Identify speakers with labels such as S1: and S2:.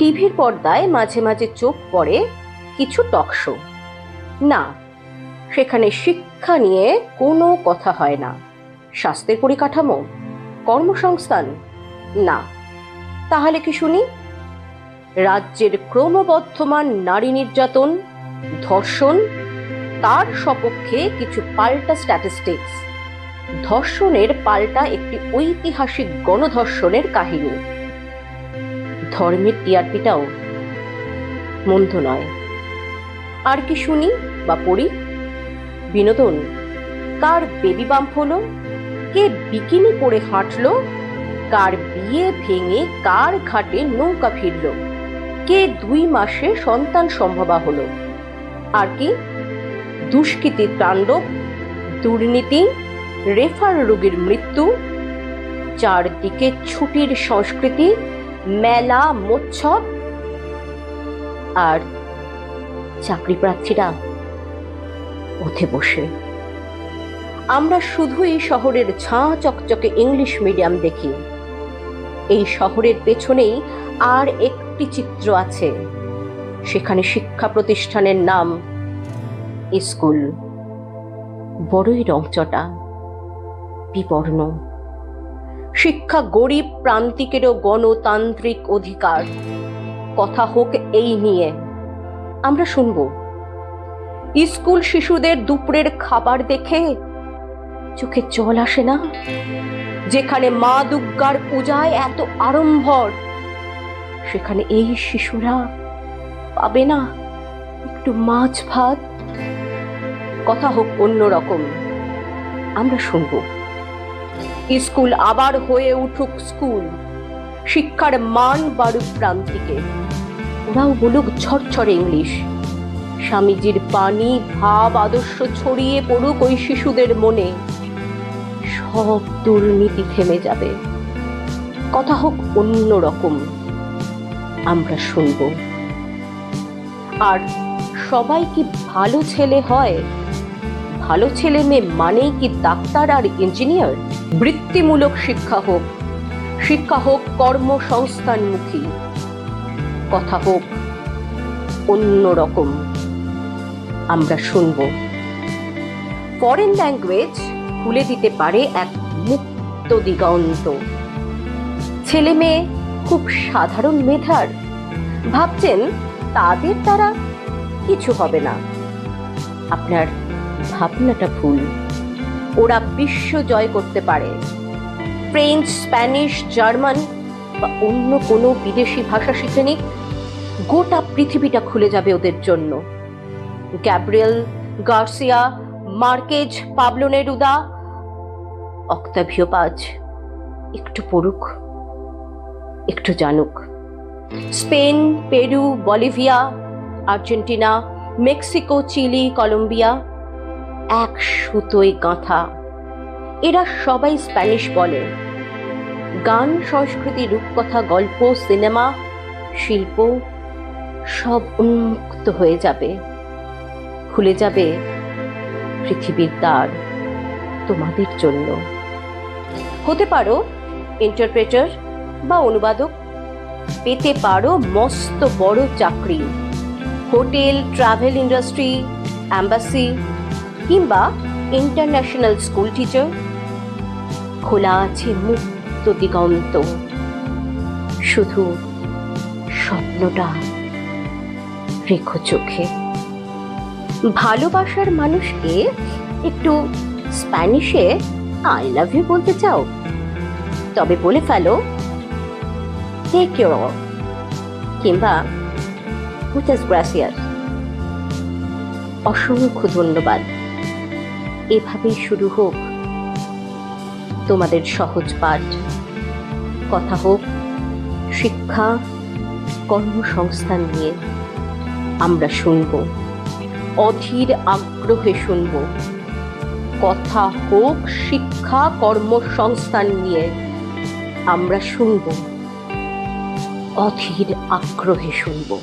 S1: টিভির পর্দায় মাঝে মাঝে চোখ পড়ে কিছু টকশো না, সেখানে শিক্ষা নিয়ে কোনো কথা হয় না। স্বাস্থ্যের পরিকাঠামো, কর্মসংস্থান, না। তাহলে কি শুনি? রাজ্যের ক্রমবর্ধমান নারী নির্যাতন, ধর্ষণ, তার সপক্ষে কিছু পাল্টা স্ট্যাটিস্টিক্স ধর্ষণের পাল্টা একটি ঐতিহাসিক গণধর্ষণের কাহিনী। ধর্মের টিআরপিটাও মন্দ নয়। আর কি শুনি বা পড়ি? বিনোদন, কার বেবি বাম্প হলো? কে বিকিনি পরে হাঁটলো? কার বিয়ে ভেঙে কার ঘাটে নৌকা ফিরল? কে দুই মাসে সন্তান সম্ভবা হলো? আর কি? দুষ্কৃতির তাণ্ডব, দুর্নীতি, রেফার রোগীর মৃত্যু, চারদিকে ছুটির সংস্কৃতি মেলা মোচ্ছব আর চাকরি প্রার্থীরা ওঠে বসে। আমরা শুধুই শহরের ঝাঁ চকচকে ইংলিশ মিডিয়াম দেখি। এই শহরের পেছনেই আর একটি চিত্র আছে। সেখানে শিক্ষা প্রতিষ্ঠানের নাম স্কুল। বড়ই রংচটা, বিবর্ণ। শিক্ষা গরিব প্রান্তিকেরও গণতান্ত্রিক অধিকার। কথা হোক এই নিয়ে। আমরা শুনব। স্কুল শিশুদের দুপুরের খাবার দেখে চোখে জল আসে না? যেখানে মা দুর্গার পূজায় এত আড়ম্বর, সেখানে এই শিশুরা পাবে না একটু মাছ ভাত? কথা হোক অন্য রকম। আমরা শুনব। স্কুল আবার হয়ে উঠুক স্কুল। শিক্ষার মান বাড়ুক প্রান্তিকে। ওরাও বলুক ঝরঝরে ইংলিশ। স্বামীজির পানি ভাব, আদর্শ ছড়িয়ে পড়ুক ওই শিশুদের মনে। সব দুর্নীতি থেমে যাবে। কথা হোক অন্য রকম। আমরা শুনব। আর সবাই কি ভালো ছেলে হয়? ভালো ছেলে মেয়ে মানেই কি ডাক্তার আর ইঞ্জিনিয়ার? বৃত্তিমূলক শিক্ষা হোক শিক্ষা হোক কর্মসংস্থানমুখী, কথা হোক অন্য রকম, আমরা শুনব। ফরেন ল্যাঙ্গুয়েজ খুলে দিতে পারে এক মুক্ত দিগন্ত। ছেলে মেয়ে খুব সাধারণ মেধার, ভাবছেন তাদের দ্বারা কিছু হবে না। আপনার ভাবনাটা ভুল। ওরা বিশ্ব জয় করতে পারে। ফ্রেঞ্চ, স্প্যানিশ, জার্মান বা অন্য কোনো বিদেশি ভাষা শিখে নিক, গোটা পৃথিবীটা খুলে যাবে ওদের জন্য। Gabriel Garcia, Marquez Pablo Neruda, Octavio Paz, একটু পড়ুক, একটু জানুক। Spain, Peru, Bolivia, Argentina, Mexico, Chile, Colombia এক সুতোয় গাঁথা। এরা সবাই স্প্যানিশ বলে। গান, সংস্কৃতি, রূপকথা, গল্প, সিনেমা, শিল্প সব উন্মুক্ত হয়ে যাবে। খুলে যাবে পৃথিবীর দ্বার তোমাদের জন্য। হতে পারো ইন্টারপ্রেটার বা অনুবাদক, পেতে পারো মস্ত বড় চাকরি। হোটেল ট্রাভেল ইন্ডাস্ট্রি অ্যাম্বাসি কিংবা ইন্টারন্যাশনাল স্কুল টিচার খোলা আছে মুক্ত দিগন্ত শুধু স্বপ্নটা রেখো চোখে। ভালোবাসার মানুষকে একটু স্প্যানিশে আই লাভ ইউ বলতে চাও? তবে বলে ফেলো টেক ইউর কিংবা মুচাস গ্রাসিয়াস অসংখ্য ধন্যবাদ। এভাবেই শুরু হোক। তোমাদের সহজ পাঠ। কথা হোক, শিক্ষা, কর্মসংস্থান নিয়ে আমরা শুনব। অধীর আগ্রহে শুনব। কথা হোক, শিক্ষা, কর্মসংস্থান নিয়ে আমরা শুনব। অধীর আগ্রহে শুনব।